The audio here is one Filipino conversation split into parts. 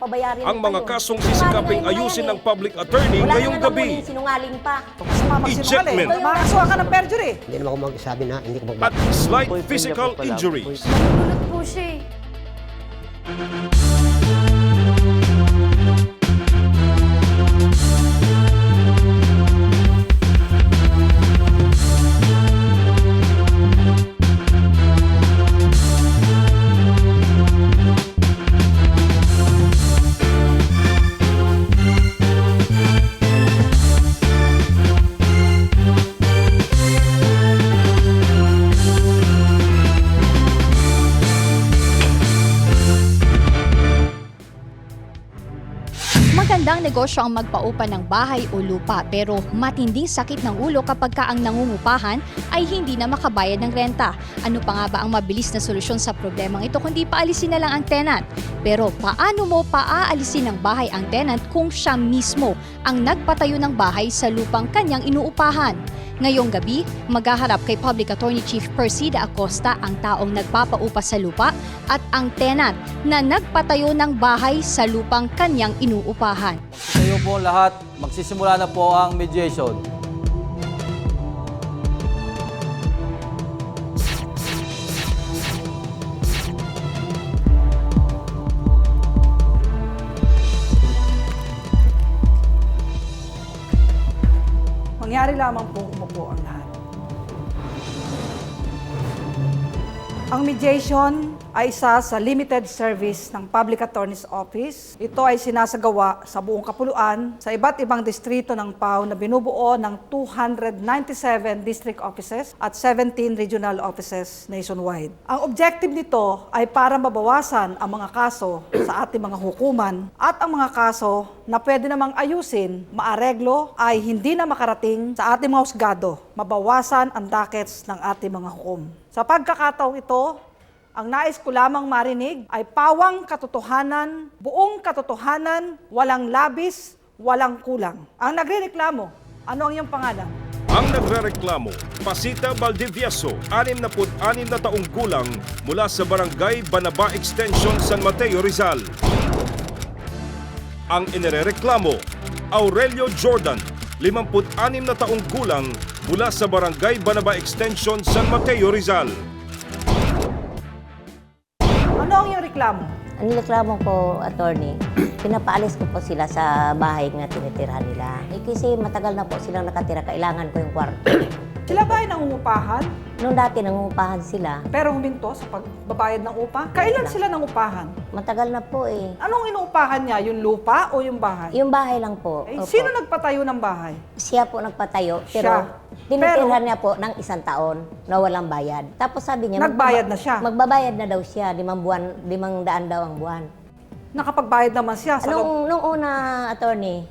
pabayarin ang mga kasong sisikaping ayusin ng eh. public attorney Wala ngayong naman gabi. huling sinungaling pa. Ejectment. Makakasuha ka ng perjury. Hindi naman ako magsabi na hindi ko mag At slight physical injuries. Nagulot po siya eh. Negosyo ang magpaupa ng bahay o lupa pero matinding sakit ng ulo kapag ka ang nangungupahan ay hindi na makabayad ng renta. Ano pa nga ba ang mabilis na solusyon sa problemang ito kundi paalisin na lang ang tenant? Pero paano mo paaalisin ng bahay ang tenant kung siya mismo ang nagpatayo ng bahay sa lupang kanyang inuupahan? Ngayong gabi, maghaharap kay Public Attorney Chief Persida Acosta ang taong nagpapaupa sa lupa at ang tenant na nagpatayo ng bahay sa lupang kanyang inuupahan. Kayo po lahat, magsisimula na po ang mediation. Mangyari lamang po umupo ang lahat. Ang mediation ay isa sa limited service ng Public Attorney's Office. Ito ay sinasagawa sa buong kapuluan sa iba't ibang distrito ng PAO na binubuo ng 297 district offices at 17 regional offices nationwide. Ang objective nito ay para mabawasan ang mga kaso sa ating mga hukuman at ang mga kaso na pwede namang ayusin, maareglo ay hindi na makarating sa ating mga husgado, mabawasan ang dockets ng ating mga hukom. Sa pagkakataong ito, ang nais ko lamang marinig ay pawang katotohanan, buong katotohanan, walang labis, walang kulang. Ang nagrereklamo, ano ang iyong pangalan? Ang nagrereklamo, Pasita Valdivieso, 66 na taong gulang mula sa Barangay Banaba Extension, San Mateo, Rizal. Ang inirereklamo, Aurelio Jordan, 56 na taong gulang mula sa Barangay Banaba Extension, San Mateo, Rizal. Reklamo? Ang reklamo ko, attorney, pinapaalis ko po sila sa bahay na tinitirhan nila. Eh, kasi matagal na po silang nakatira, kailangan ko yung kwarto. Sila ba ay nangungupahan Noong dati nangungupahan sila, pero huminto sa pagbabayad ng upa? Kailan sila nangupahan? matagal na po eh. Anong inuupahan niya? Yung lupa o yung bahay? Yung bahay lang po. Eh, opo. sino nagpatayo ng bahay? Siya po nagpatayo, Siya. pero tinitirhan Pero- niya po ng isang taon na walang bayad. Tapos sabi niya, Nagbayad na siya? Magbabayad na daw siya, limang buwan, limang daan daw ang buwan. Nakapagbayad naman siya sa loob. Nung, nung una, attorney,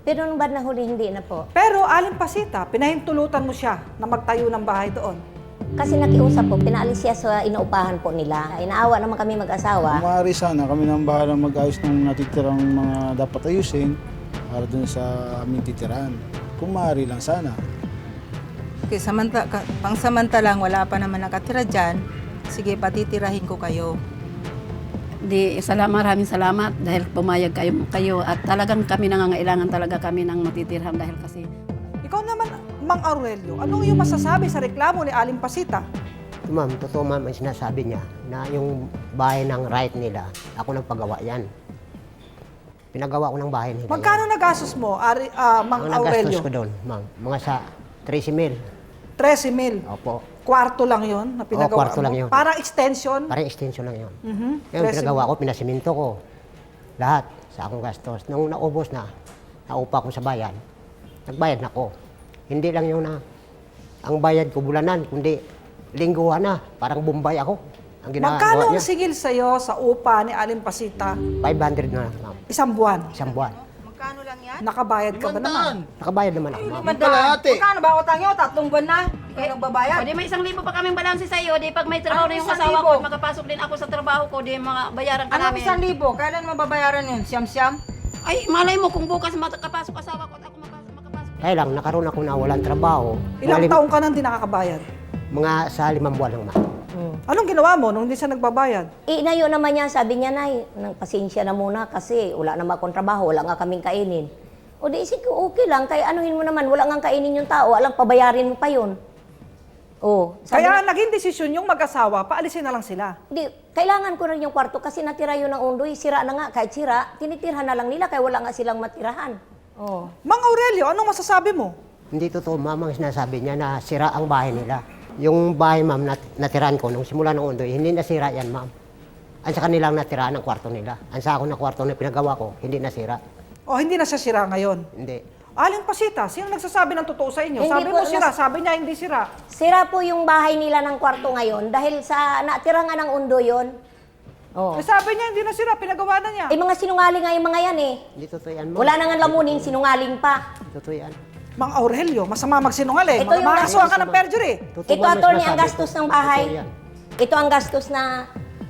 pero nung bad na huli, hindi na po. Pero Aling Pasita, pinahintulutan mo siya na magtayo ng bahay doon. Kasi nakiusap po, pinaalis siya sa inuupahan po nila. Inaawa naman kami mag-asawa. Maaari sana, kami nang bahala mag-ayos ng natitirang mga dapat ayusin para dun sa aming titirahan. Kung maaari lang sana. Okay, samanta, ka, pang samantalang wala pa naman nakatira dyan, sige, patitirahin ko kayo. Di, salamat, maraming salamat dahil pumayag kayo, kayo at talagang kami nangangailangan talaga kami ng matitirhan dahil kasi Ikaw naman, Mang Aurelio, anong iyong masasabi sa reklamo ni Aling Pasita? Ma'am, totoo ma'am ang sinasabi niya na yung bahay ng right nila, ako nagpagawa yan. Pinagawa ko ng bahay nila. Magkano nagastos mo, Ari, ah, Mang Ang nagastos ko doon, ma'am, mga sa 13 mil. 13 mil. Opo. Kwarto lang yon na pinagawa kwarto mo. lang yun. Parang extension. Parang extension lang yun. Mhm. Yung 13 pinagawa ko, pinasiminto ko. Lahat sa akong gastos. Nung naubos na, naupa ko sa bayan, nagbayad na ko. Hindi lang yung na, ang bayad ko bulanan, kundi lingguhan na. Parang bumbay ako. Ang ginagawa Magkano ang niya, singil sa'yo sa upa ni Aling Pasita 500 na lang, ma'am. isang buwan? Isang buwan. Nakabayad ka ba naman? Nakabayad naman ako, ma'am. Magkano ba utang nyo? Tatlong buwan na? Ikaw nagbabayad? O di may isang libo pa kaming balanse sa iyo, di pag may trabaho Ano na yung isang asawa libo? ko, magkapasok din ako sa trabaho ko, di mga bayaran ka Anong namin. isang libo? Kailan mababayaran yun? Siyam-siyam? Ay, malay mo kung bukas makapasok asawa ko at ako makapasok. makapasok. Kaya lang, nakaroon ako na walang trabaho. Ilang Mga lim- taong ka nang di nakakabayad? Mga sa limang buwan lang, ma'am. Anong ginawa mo nung hindi siya nagbabayad? Inayo naman niya, sabi niya, Nay, nang pasensya na muna kasi wala naman akong trabaho, wala nga kaming kainin. O di isip ko, okay lang, kaya anuhin mo naman, wala nga kainin yung tao, alang pabayarin mo pa yun. Oh, Kaya na- naging desisyon yung mag-asawa, paalisin na lang sila. Di, kailangan ko rin yung kwarto kasi natira yun ng undoy, sira na nga, kahit sira, tinitirhan na lang nila kaya wala nga silang matirahan. Oh. Mang Aurelio, anong masasabi mo? Hindi totoo, ma'am, ang sinasabi niya na sira ang bahay nila. Yung bahay, ma'am, nat natiran ko nung simula ng undoy, hindi nasira yan, ma'am. Ang sa kanilang natiraan ang kwarto nila. Ang sa ako na kwarto na pinagawa ko, hindi nasira. O hindi na siya sira ngayon? Hindi. Aling Pasita, sino nagsasabi ng totoo sa inyo? Hindi sabi po, mo sira, nas- sabi niya hindi sira. Sira po yung bahay nila ng kwarto ngayon dahil sa natira nga ng undoy yun. Oh. Eh, sabi niya hindi na sira, pinagawa na niya. Eh mga sinungaling nga yung mga yan eh. Hindi totoo yan, ma'am. Wala na nga lamunin, sinungaling pa. Totoo yan. Mang Aurelio, masama magsinungaling. Ito yung- Makakasuhan ka ng perjury. Totoo, Ito ma'am, attorney ang sinasabi gastos ko. ng bahay. Yan. Ito ang gastos na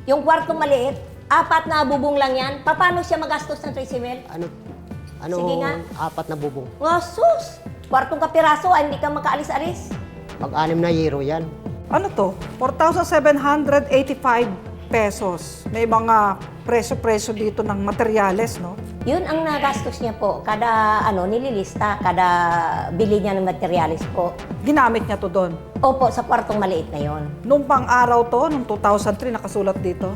yung kwartong maliit, apat na bubong lang yan. Paano siya magastos ng 3 mil? Ano? Ano? Sige nga. Apat na bubong. Ngasus! Kwartong kapiraso, ay hindi ka makaalis-alis. Pag-anim na euro yan. Ano to? 4,785 pesos. May mga presyo-presyo dito ng materyales, no? Yun ang nagastos niya po. Kada ano, nililista, kada bili niya ng materialis po. Ginamit niya to doon. Opo, sa kwartong maliit na yon. Nung pang-araw to, nung 2003, nakasulat dito.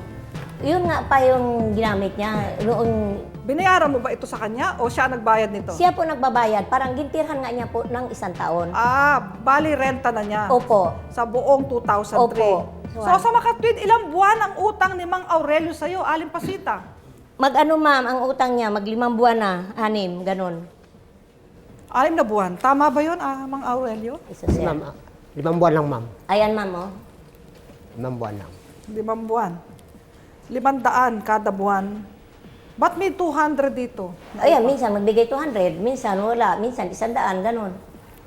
Yun nga pa yung ginamit niya. Noong Binayaran mo ba ito sa kanya o siya nagbayad nito? siya po nagbabayad, parang gintirhan nga niya po ng isang taon. Ah, bali renta na niya. Opo. Sa buong 2003. Opo. So sa makatwid, ilang buwan ang utang ni Mang Aurelio sa'yo, Aling Pasita? Mag-ano ma'am, ang utang niya, maglimang buwan na, anim, ganun. Alim na buwan. Tama ba yun, ah, Mang Aurelio? Isa siya. Ma'am, ah, limang buwan lang, ma'am. Ayan ma'am, oh. Limang buwan lang. Limang buwan. Limandaan kada buwan. Ba't may 200 dito? Ayan, minsan magbigay 200, minsan wala, minsan isandaan, ganun.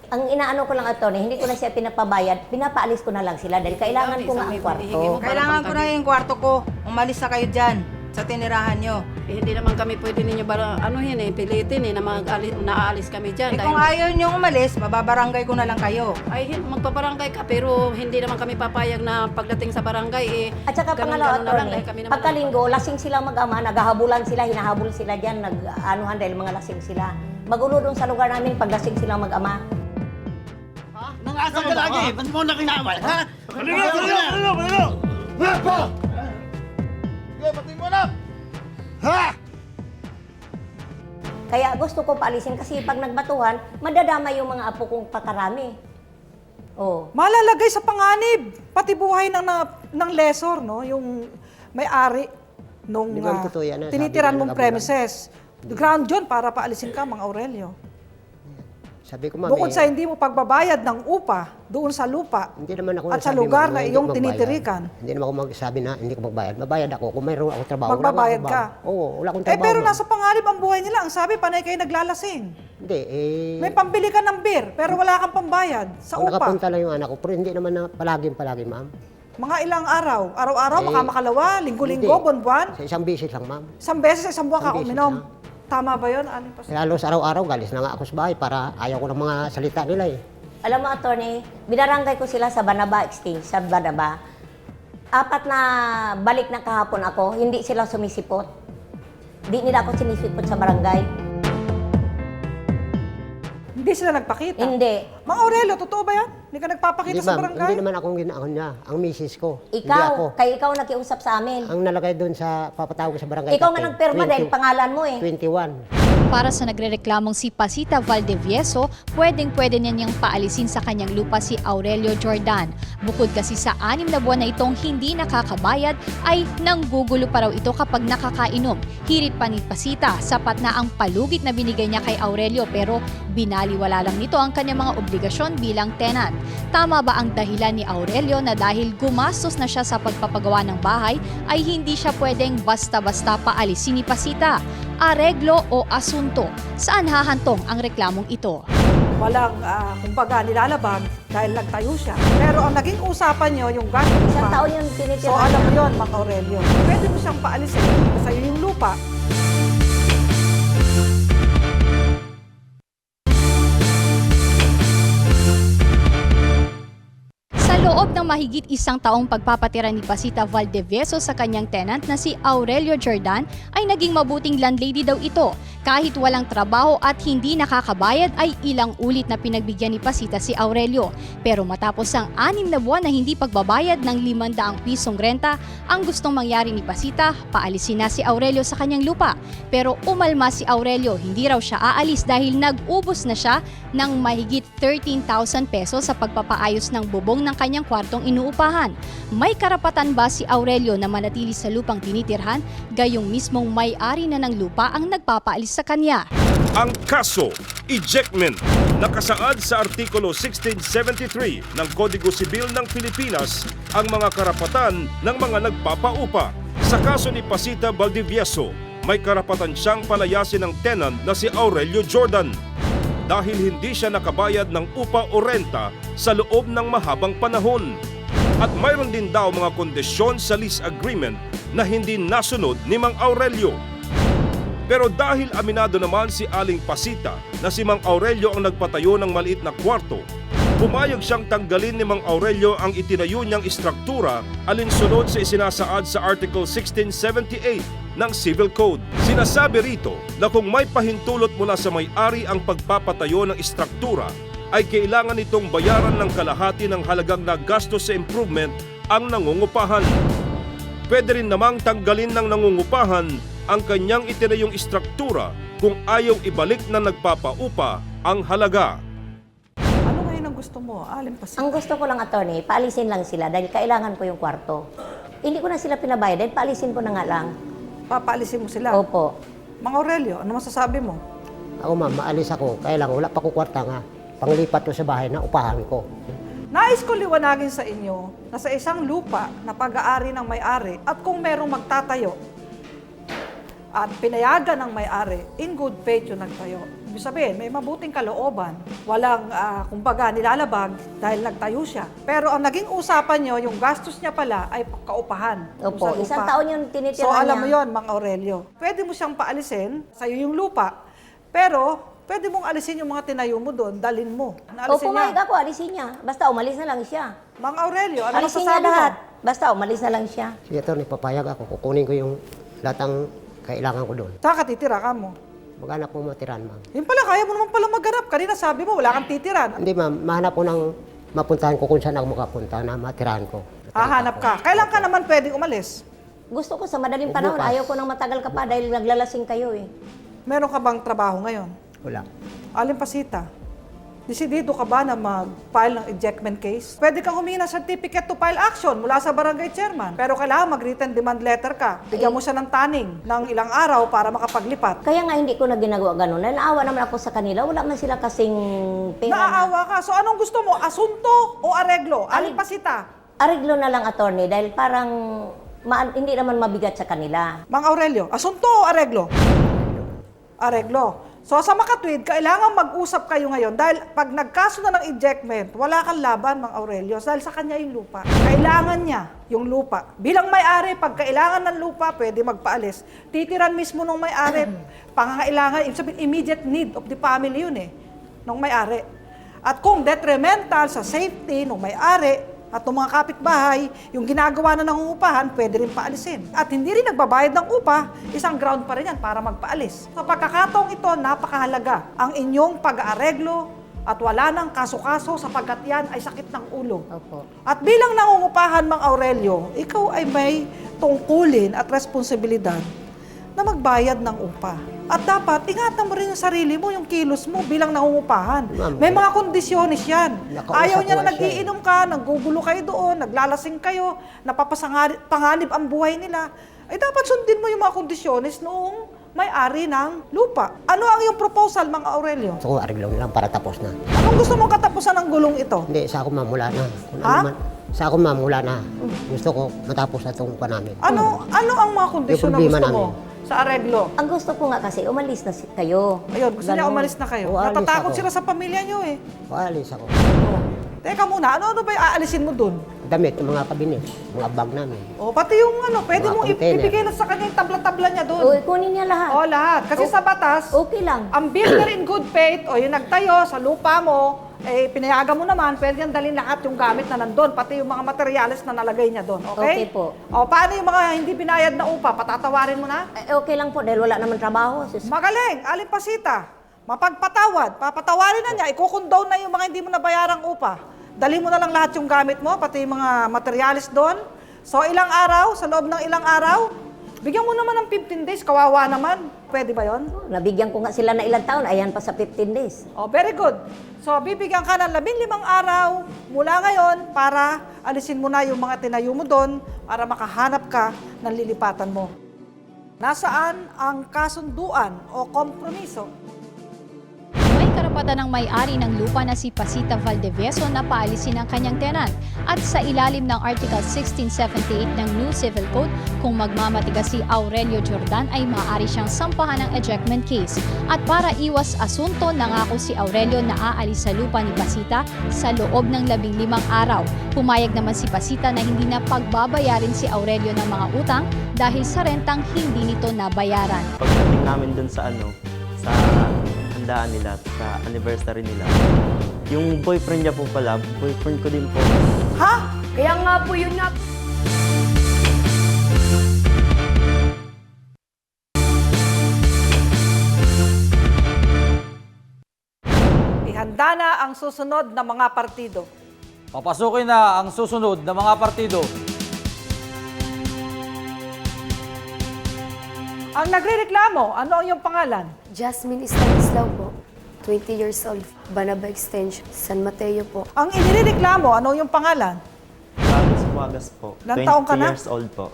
Ang inaano ko lang ito, hindi ko na siya pinapabayad, pinapaalis ko na lang sila dahil kailangan ko nga ang kwarto. Kailangan ko na yung kwarto ko. Umalis na kayo dyan sa tinirahan nyo. Eh, hindi naman kami pwede ninyo bara, ano yun eh, pilitin eh, na mag-alis, naaalis kami dyan. Eh kung ayaw nyo umalis, mababarangay ko na lang kayo. ay, hin- magpabarangay ka, pero hindi naman kami papayag na pagdating sa barangay eh. At saka ganun- pangalawa, ganun na lang, attorney, dahil kami naman- pagkalinggo, lasing sila mag-ama, naghahabulan sila, hinahabol sila dyan, nag-anuhan dahil mga lasing sila. Magulo doon sa lugar namin pag lasing sila mag-ama. Nangasal ka lagi! Ba't mo na kinawal, ha? Halika! Halika! Halika! Halika! Ha? Sige, pati mo na! Ha? Kaya gusto ko paalisin kasi pag nagbatuhan, madadama yung mga apo kong pakarami. Oh. Malalagay sa panganib. Pati buhay ng, na, ng lesor, no? Yung may-ari nung Di ba totoo yan, ah? tinitiran mong nga, premises. Ground yun para paalisin ka, Mang Aurelio. Sabi ko, ma'am, Bukod eh, sa hindi mo pagbabayad ng upa doon sa lupa Hindi naman ako at sa nagsabi, lugar ma'am, na hindi iyong ako magbayad. tinitirikan. Hindi naman ako magsabi na hindi ko magbayad. Mabayad ako. Kung mayroon ako trabaho, wala Magbabayad akong ka. trabaho. Oo, wala akong Eh trabaho. pero ma'am. nasa panganib ang buhay nila. Ang sabi, panay kayo naglalasing. Hindi, eh... May pambili ka ng beer, pero wala kang pambayad sa kung upa. nakapunta lang yung anak ko, pero hindi naman na palagi-palagi, ma'am. Mga ilang araw. Araw-araw, Eh, makamakalawa, linggo-linggo, hindi. buwan-buwan. Sa isang bisis lang, ma'am. Isang beses sa isang buwan ka Isang beses uminom. lang. Tama ba yun, Aling Pas? Kaya halos araw-araw, galis na nga ako sa bahay para ayaw ko ng mga salita nila eh. Alam mo, attorney, binarangay ko sila sa Banaba Exchange, sa Banaba. Apat na balik na kahapon ako, hindi sila sumisipot. Di nila ako sinisipot sa barangay. Hindi sila nagpakita. Hindi. Mang Aurelio, totoo ba yan? Hindi ka nagpapakita Hindi, sa ma'am. barangay? Hindi naman akong ginaano niya. Ang misis ko. Hindi ako. Ikaw, kay ikaw nakiusap sa amin. Ang nalagay doon sa papatawag ko sa barangay. Ikaw nga captain, nagpirma dahil 20 pangalan mo eh. 21. Para sa nagrereklamong si Pasita Valdevieso, pwedeng-pwede niya niyang paalisin sa kanyang lupa si Aurelio Jordan. Bukod kasi sa anim na buwan na itong hindi nakakabayad, ay nanggugulo pa raw ito kapag nakakainom. Hirit pa ni Pasita, sapat na ang palugit na binigay niya kay Aurelio pero binaliwala lang nito ang kanyang mga obligasyon bilang tenant. Tama ba ang dahilan ni Aurelio na dahil gumastos na siya sa pagpapagawa ng bahay ay hindi siya pwedeng basta-basta paalisin ni Pasita? Areglo o asunto? Saan hahantong ang reklamong ito? Walang, ah, kumbaga, nilalabag dahil nagtayo siya. Pero ang naging usapan nyo, yung gastos Isang taon yung So tinitira. alam mo yun, Mang Aurelio. Pwede mo siyang paalisin sa yung lupa. Loob ng mahigit isang taong pagpapatira ni Pasita Valdevieso sa kanyang tenant na si Aurelio Jordan ay naging mabuting landlady daw ito. Kahit walang trabaho at hindi nakakabayad ay ilang ulit na pinagbigyan ni Pasita si Aurelio. Pero matapos ang anim na buwan na hindi pagbabayad ng 500 pisong renta, ang gustong mangyari ni Pasita, paalisin na si Aurelio sa kanyang lupa. Pero umalma si Aurelio, hindi raw siya aalis dahil nag-ubos na siya ng mahigit 13,000 pesos sa pagpapaayos ng bubong ng kanyang kwartong inuupahan. May karapatan ba si Aurelio na manatili sa lupang tinitirhan, gayong mismong may-ari na ng lupa ang nagpapaalis sa kanya? Ang kaso, ejectment, nakasaad sa Artikulo 1673 ng Kodigo Sibil ng Pilipinas ang mga karapatan ng mga nagpapaupa. Sa kaso ni Pasita Valdivieso, may karapatan siyang palayasin ng tenant na si Aurelio Jordan dahil hindi siya nakabayad ng upa o renta sa loob ng mahabang panahon. At mayroon din daw mga kondisyon sa lease agreement na hindi nasunod ni Mang Aurelio. Pero dahil aminado naman si Aling Pasita na si Mang Aurelio ang nagpatayo ng maliit na kwarto, pumayag siyang tanggalin ni Mang Aurelio ang itinayo niyang istruktura alinsunod sa isinasaad sa Article 1678 ng Civil Code. Sinasabi rito na kung may pahintulot mula sa may-ari ang pagpapatayo ng istruktura, ay kailangan itong bayaran ng kalahati ng halagang nagastos sa improvement ang nangungupahan. Pwede rin namang tanggalin ng nangungupahan ang kanyang itinayong istruktura kung ayaw ibalik na nagpapaupa ang halaga. Ano ngayon ang gusto mo? Alin pa Ang gusto ko lang, attorney, paalisin lang sila dahil kailangan ko yung kwarto. Hindi ko na sila pinabayad dahil paalisin ko na nga lang. Papaalisin mo sila. Opo. Mang Aurelio, ano masasabi mo? Ako ma'am, maalis ako. Kaya lang, wala pa ko kwarta nga. Panglipat ko sa bahay na upahan ko. Nais ko liwanagin sa inyo na sa isang lupa na pag-aari ng may-ari at kung merong magtatayo at pinayagan ng may-ari, in good faith yung nagtayo. Ibig sabihin, may mabuting kalooban. Walang, ah, kumbaga, nilalabag dahil nagtayo siya. Pero ang naging usapan nyo, yung gastos niya pala ay kaupahan. Opo, isang taon yung tinitira So, alam mo yon Mang Aurelio. Pwede mo siyang paalisin, sa'yo yung lupa, pero pwede mong alisin yung mga tinayo mo doon, dalin mo. O Naalisin pumayag niya. ako, alisin niya. Basta umalis na lang siya. Mang Aurelio, ano alisin niya masasabi mo? lahat. Basta umalis na lang siya. Sige, ito, papayag ako. Kukunin ko yung lahat ng kailangan ko doon. Saan ka titira ka mo? Maghanap po matiran, ma'am. Yun pala, kaya mo naman pala maghanap. Kanina sabi mo, wala kang titiran. Hindi, ma'am. Mahanap ko ng mapuntahan ko kung saan ako makapunta na matirahan ko. Hahanap ka. Kailan ka naman pwedeng umalis? Gusto ko sa madaling panahon, Bukas. ayaw ko nang matagal ka pa dahil naglalasing kayo eh. Meron ka bang trabaho ngayon? Wala. Alin Pasita, desidido ka ba na mag-file ng ejectment case? Pwede kang humingi ng certificate to file action mula sa barangay chairman. Pero kailangan mag-written demand letter ka. Bigyan mo siya ng taning ng ilang araw para makapaglipat. Kaya nga hindi ko na ginagawa ganun. Naawa naman ako sa kanila. Wala man sila kasing pera na. Naaawa ka. So anong gusto mo? Asunto o areglo? Alin Pasita? Ariglo na lang, attorney, dahil parang ma- hindi naman mabigat sa kanila. Mang Aurelio, asunto o areglo? Areglo. So sa makatwid, kailangan mag-usap kayo ngayon dahil pag nagkaso na ng ejectment, wala kang laban, Mang Aurelio, dahil sa kanya yung lupa. Kailangan niya yung lupa. Bilang may-ari, pag kailangan ng lupa, pwede magpaalis. Titiran mismo ng may-ari, pangangailangan, sabihin, immediate need of the family yun eh, ng may-ari. At kung detrimental sa safety ng may-ari, at ng mga kapitbahay, yung ginagawa na nangungupahan, pwede rin paalisin. At hindi rin nagbabayad ng upa, isang ground pa rin yan para magpaalis. Sa pagkakataong ito, napakahalaga ang inyong pag-aareglo at wala ng kaso-kaso sapagkat yan ay sakit ng ulo. Opo. At bilang nangungupahan, Mang Aurelio, ikaw ay may tungkulin at responsibilidad na magbayad ng upa. At dapat, ingatan mo rin yung sarili mo, yung kilos mo bilang nangungupahan. Ma'am, May mga kondisyones yan. Nakausap Ayaw niya na eh. nagiinom ka, naggugulo kayo doon, naglalasing kayo, napapasanganib ang buhay nila. Ay dapat sundin mo yung mga kondisyones noong may-ari ng lupa. Ano ang iyong proposal, Mang Aurelio? Gusto ko ariglaw lang para tapos na. Anong gusto mong katapusan ng gulong ito? Hindi, sa ako ma'am, wala na. Kung Ha? ano man, sa ako ma'am, wala na. Gusto ko matapos na itong namin. Ano ano ang mga kondisyon na gusto problema mo sa areglo? Ang gusto ko nga kasi, umalis na si- kayo. Ayun, gusto niya Ganun. umalis na kayo. Oo, alis Natatakot ako. sila sa pamilya niyo eh. Waalis ako. Teka muna, ano-ano ba yung aalisin mo dun? Damit, yung mga kabinet, mga bag namin. O, pati yung ano, pwede Mga mong ip- container. ibigay na sa kanya yung tabla-tabla niya O, dun. kunin niya lahat. O, lahat. Kasi sa batas, Okay lang. ang builder in good faith o yung nagtayo sa lupa mo, eh, pinayagan mo naman, pwede niyang dalhin lahat yung gamit na nandun, pati yung mga materyales na nalagay niya doon. Okay? Okay po. O, paano yung mga hindi binayad na upa? Patatawarin mo na? Eh, okay lang po dahil wala naman trabaho. Sus- Magaling, Alin Pasita. Mapagpatawad, papatawarin na niya, ikukundon na yung mga hindi mo nabayarang upa. Dali mo na lang lahat yung gamit mo, pati yung mga materialis doon. So, ilang araw, sa loob ng ilang araw, bigyan mo naman ng 15 days, kawawa naman. Pwede ba yon? Nabigyan ko nga sila na ilang taon, ayan pa sa 15 days. Oh, very good. So, bibigyan ka ng labing limang araw mula ngayon para alisin mo na yung mga tinayo mo doon para makahanap ka ng lilipatan mo. Nasaan ang kasunduan o kompromiso? Karapatan ng may-ari ng lupa na si Pasita Valdevieso na paalisin ang kanyang tenant at sa ilalim ng Article 1678 ng New Civil Code, kung magmamatigas si Aurelio Jordan ay maaari siyang sampahan ng ejectment case. At para iwas asunto, nangako si Aurelio na aalis sa lupa ni Pasita sa loob ng labing limang araw. Pumayag naman si Pasita na hindi na pagbabayarin si Aurelio ng mga utang dahil sa rentang hindi nito nabayaran. pagdating namin dun sa ano, sa handaan nila, sa anniversary nila, yung boyfriend niya po pala, boyfriend ko din po. Ha? Kaya nga po yun nga. Ihanda na ang susunod na mga partido. Papasukin na ang susunod na mga partido. Ang nagrereklamo, ano ang iyong pangalan? Jasmine Stanislaw po. 20 years old. Banaba Extension. San Mateo po. Ang inireklamo, ano ang iyong pangalan? Travis Wagas po. Ilang 20 taong ka na? years old po.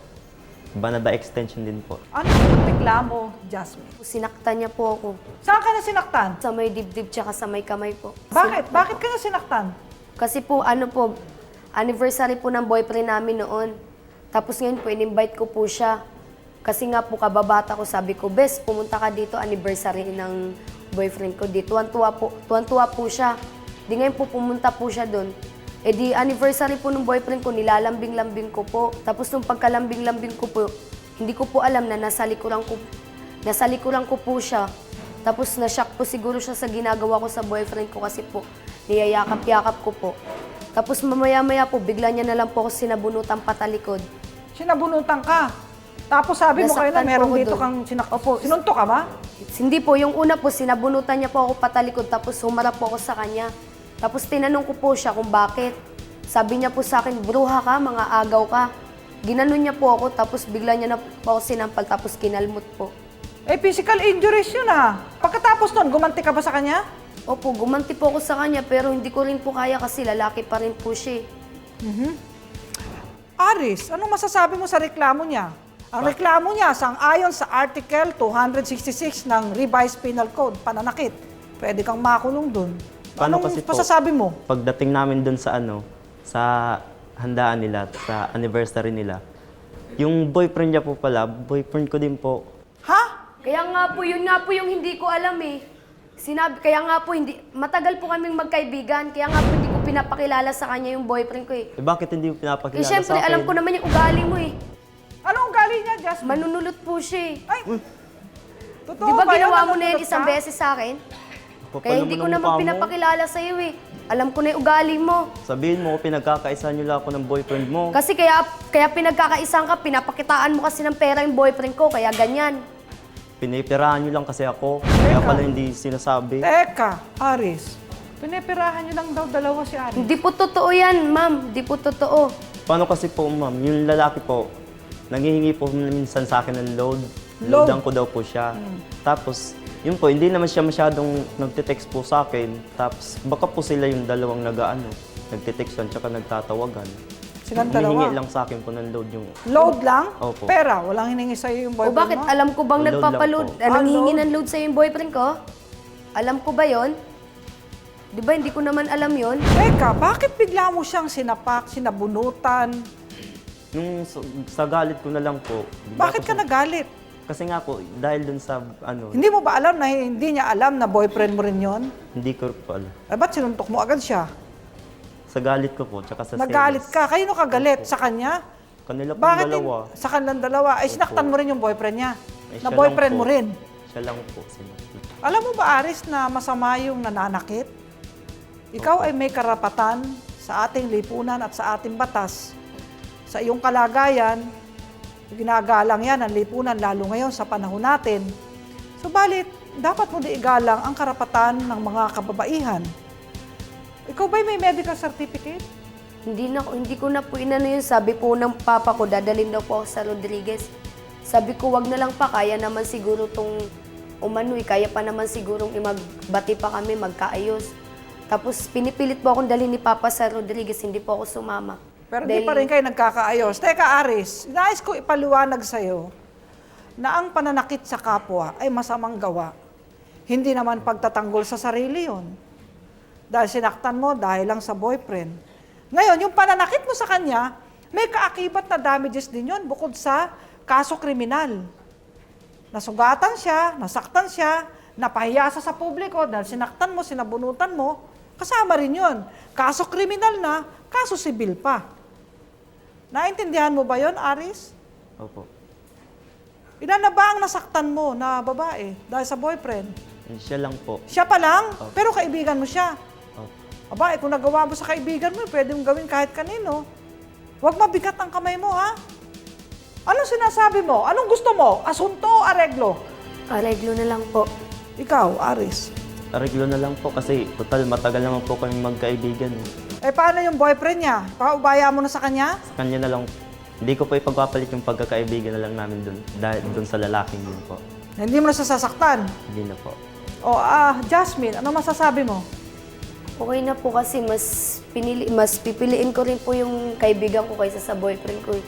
Banada extension din po. Ano ang iyong reklamo, Jasmine? Sinaktan niya po ako. Saan ka na sinaktan? Sa may dibdib tsaka sa may kamay po. Bakit? Sinaktan Bakit ka na sinaktan? Kasi po, ano po, anniversary po ng boyfriend namin noon. Tapos ngayon po, in-invite ko po siya. Kasi nga po, kababata ko, sabi ko, Bes, pumunta ka dito, anniversary ng boyfriend ko. Di, tuwan-tuwa po, tuwan-tuwa po siya. Di ngayon po, pumunta po siya doon. Eh di, anniversary po ng boyfriend ko, nilalambing-lambing ko po. Tapos nung pagkalambing-lambing ko po, hindi ko po alam na nasa likuran ko, nasa likuran ko po siya. Tapos na-shock po siguro siya sa ginagawa ko sa boyfriend ko kasi po, niyayakap-yakap ko po. Tapos mamaya-maya po, bigla niya na lang po ako sinabunutan patalikod. Sinabunutan ka. Tapos sabi mo kayo na Nasaktan po meron ako dito doon. kang sinak... Opo. Sinunto ka ba? Hindi po, yung una po, sinabunutan niya po ako patalikod, tapos humarap po ako sa kanya. Tapos tinanong ko po siya kung bakit. Sabi niya po sa akin, bruha ka, mga agaw ka. Ginanon niya po ako, tapos bigla niya na po ako sinampal, tapos kinalmot po. Eh, physical injuries yun ah. Pagkatapos nun, gumanti ka ba sa kanya? Opo, gumanti po ako sa kanya, pero hindi ko rin po kaya kasi lalaki pa rin po siya. eh. Aris, anong masasabi mo sa reklamo niya? Ang reklamo niya, sang-ayon sa Article 266 ng Revised Penal Code, pananakit. Pwede kang makulong dun. Paano anong kasi po? masasabi mo? Pagdating namin dun sa ano, sa handaan nila, sa anniversary nila, yung boyfriend niya po pala, boyfriend ko din po. Ha? Kaya nga po, yun nga po yung hindi ko alam eh. Sinabi, kaya nga po, hindi, matagal po kaming magkaibigan, kaya nga po hindi ko pinapakilala sa kanya yung boyfriend ko eh. Eh bakit hindi mo pinapakilala Eh syempre, sa akin? alam ko naman yung ugali mo eh. Anong ugali niya, Jasmine? Manunulot po siya eh. Ay, totoo Di ba yun? ginawa mo na yan Nanunulot isang ka? beses sa akin? Kapal Kaya hindi ko ng naman mukha mo. pinapakilala sa iyo eh. Alam ko na yung ugali mo. Sabihin mo, pinagkakaisa niyo lang ako ng boyfriend mo. Kasi kaya kaya pinagkakaisang ka, pinapakitaan mo kasi ng pera yung boyfriend ko, kaya ganyan. Pinipirahan niyo lang kasi ako. Kaya pala hindi sinasabi. Teka, Aris. Pinipirahan niyo lang daw dalawa si Aris. Hindi po totoo yan, ma'am. Hindi po totoo. Paano kasi po, ma'am, yung lalaki po, nangihingi po minsan sa akin ng load. Load? Loadan ko daw po siya. Tapos, yun po, hindi naman siya masyadong nagtitext po sa akin. Tapos, baka po sila yung dalawang nag-ano, nagtitextan tsaka nagtatawagan. Silang Humihingi dalawa. lang sa akin po ng load yung... Load lang? Opo. Pera, walang hiningi sa'yo yung O boyfriend bakit mo? alam ko bang Load lang nagpapaload, po. ah, Ah, nanghihingi ng load sa yung boyfriend ko? Alam ko ba yon? Di ba hindi ko naman alam yon? Teka, bakit bigla mo siyang sinapak, sinabunutan? Nung sa, sa galit ko na lang po. Bakit ka po- nagalit? Kasi nga po, dahil dun sa ano, Hindi mo ba alam na hindi niya alam na boyfriend mo rin yon? hindi ko po alam. Eh, ba't sinuntok mo agad siya? Sa galit ko po, tsaka sa Nagalit selos. ka. Kayo no kagalit sa kanya? Kanila pong Bakit hin- dalawa. sa kanilang dalawa? Ay, sinaktan mo rin yung boyfriend niya. Ay, Na boyfriend mo po. rin. Siya lang po. sinaktan. Alam mo ba, Aris, na masama yung nananakit? Ikaw ay may karapatan sa ating lipunan at sa ating batas. Sa iyong kalagayan, ginagalang yan ang lipunan, lalo ngayon sa panahon natin. Subalit, dapat mo di igalang ang karapatan ng mga kababaihan. Ikaw ba'y may medical certificate? Hindi, na, hindi ko na po inano yun. Sabi po ng papa ko, dadalhin daw po ako sa Rodriguez. Sabi ko, wag na lang pa. Kaya naman siguro tong umano'y. Kaya pa naman siguro magbati pa kami, magkaayos. Tapos pinipilit po akong dalhin ni Papa sa Rodriguez. Hindi po ako sumama. Pero di Dahil- pa rin kayo nagkakaayos. Teka, Aris, nais ko ipaliwanag sa'yo na ang pananakit sa kapwa ay masamang gawa. Hindi naman pagtatanggol sa sarili yon. Dahil sinaktan mo dahil lang sa boyfriend. Ngayon, yung pananakit mo sa kanya, may kaakibat na damages din yon bukod sa kaso kriminal. Nasugatan siya, nasaktan siya, napahiya sa publiko dahil sinaktan mo, sinabunutan mo, kasama rin yon. Kaso kriminal na, kaso sibil pa. Naintindihan mo ba yon, Aris? Opo. Ilan na ba ang nasaktan mo na babae dahil sa boyfriend? Eh, Siya lang po. Siya pa lang, Opo. pero kaibigan mo siya. Opo. Aba, eh, kung nagawa mo sa kaibigan mo, pwede mong gawin kahit kanino. Huwag mabigat ang kamay mo, ha? Anong sinasabi mo? Anong gusto mo? Asunto o areglo? Areglo na lang po. Ikaw, Aris. Areglo na lang po kasi total matagal naman po kami magkaibigan. Eh, paano yung boyfriend niya? Paubaya mo na sa kanya? Sa kanya na lang, hindi ko po ipagpapalit yung pagkakaibigan na lang namin dun, dahil dun sa lalaking yun po. Hindi mo na sasaktan. Hindi na po. O, ah, Jasmine, ano masasabi mo? Okay na po kasi mas pinili mas pipiliin ko rin po yung kaibigan ko kaysa sa boyfriend ko. eh.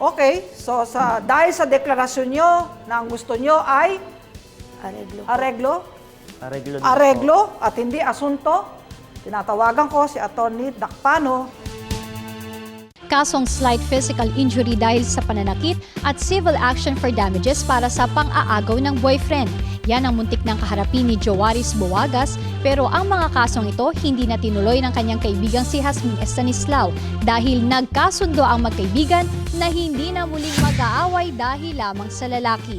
Okay, so sa dahil sa deklarasyon nyo na ang gusto nyo ay Areglo. areglo, Areglo areglo at hindi asunto, tinatawagan ko si Attorney Dakpano Kasong slight physical injury dahil sa pananakit at civil action for damages para sa pang-aagaw ng boyfriend. Yan ang muntik ng kaharapin ni Joaris Buwagas pero ang mga kasong ito hindi na tinuloy ng kanyang kaibigang si Hasmin Estanislao dahil nagkasundo ang magkaibigan na hindi na muling mag-aaway dahil lamang sa lalaki.